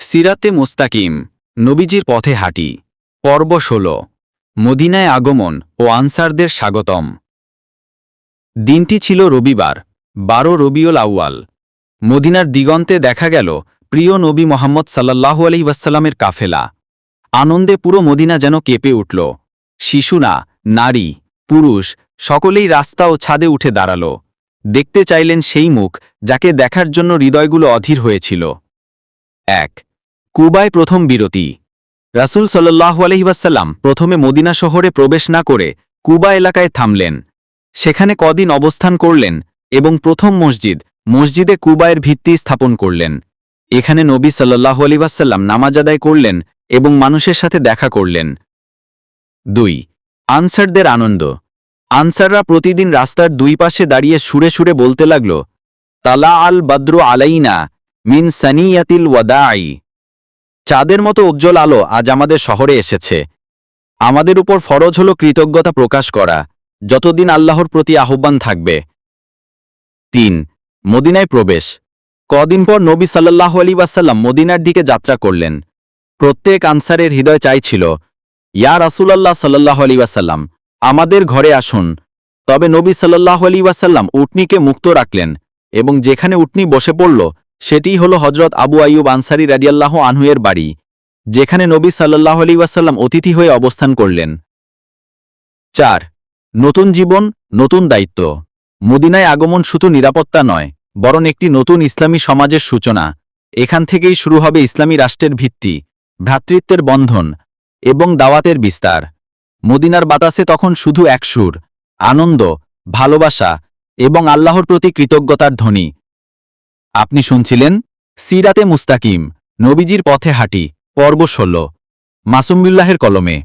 সিরাতে মোস্তাকিম, নবীজির পথে হাঁটি। পর্ব ষোল, মদিনায় আগমন ও আনসারদের স্বাগতম। দিনটি ছিল রবিবার, বারো রবিউল আউয়াল। মদিনার দিগন্তে দেখা গেল প্রিয় নবী মোহাম্মদ সাল্লাল্লাহু আলহিবাসাল্লামের কাফেলা। আনন্দে পুরো মদিনা যেন কেঁপে উঠল। শিশু না নারী, পুরুষ সকলেই রাস্তা ও ছাদে উঠে দাঁড়াল। দেখতে চাইলেন সেই মুখ যাকে দেখার জন্য হৃদয়গুলো অধীর হয়েছিল। এক কুবায় প্রথম বিরতি। রাসূল সাল্লাল্লাহু আলহিবাসাল্লাম প্রথমে মদিনা শহরে প্রবেশ না করে কুবা এলাকায় থামলেন। সেখানে কদিন অবস্থান করলেন এবং প্রথম মসজিদ, মসজিদে কুবায়ের ভিত্তি স্থাপন করলেন। এখানে নবী সাল্লাল্লাহু আলিবাসাল্লাম নামাজ আদায় করলেন এবং মানুষের সাথে দেখা করলেন। দুই, আনসারদের আনন্দ। আনসাররা প্রতিদিন রাস্তার দুই পাশে দাঁড়িয়ে সুরে সুরে বলতে লাগল, তালা আল বাদ্রু আলাইনা মিন সানিয়াতিল ওয়াদাই। চাঁদের মতো উজ্জ্বল আলো আজ আমাদের শহরে এসেছে। আমাদের উপর ফরজ হল কৃতজ্ঞতা প্রকাশ করা, যতদিন আল্লাহর প্রতি আহ্বান থাকবে। তিন, মদিনায় প্রবেশ। কদিন পর নবী সাল্লাহ আলী ওয়াসাল্লাম মদিনার দিকে যাত্রা করলেন। প্রত্যেক আনসারের হৃদয় চাইছিল, ইয়া রাসূলাল্লাহ সাল্লাহ আলী ওয়াসাল্লাম, আমাদের ঘরে আসুন। তবে নবী সাল্লাহ আলী ওয়াসাল্লাম উটনিকে মুক্ত রাখলেন এবং যেখানে উটনি বসে পড়ল সেটিই হল হজরত আবু আইয়ুব আনসারি রাডিয়াল্লাহ আনহুয়ের বাড়ি, যেখানে নবী সাল্লাহ আলী ওয়াসাল্লাম অতিথি হয়ে অবস্থান করলেন। চার, নতুন জীবন, নতুন দায়িত্ব। মদিনায় আগমন শুধু নিরাপত্তা নয়, বরং একটি নতুন ইসলামী সমাজের সূচনা। এখান থেকেই শুরু হবে ইসলামী রাষ্ট্রের ভিত্তি, ভ্রাতৃত্বের বন্ধন এবং দাওয়াতের বিস্তার। মদিনার বাতাসে তখন শুধু এক সুর, আনন্দ, ভালোবাসা এবং আল্লাহর প্রতি কৃতজ্ঞতার ধ্বনি। আপনি শুনছিলেন সিরাতে মুস্তাকিম নবীজির পথে হাঁটি পর্ব ষোল মাসুমবিল্লাহের কলমে।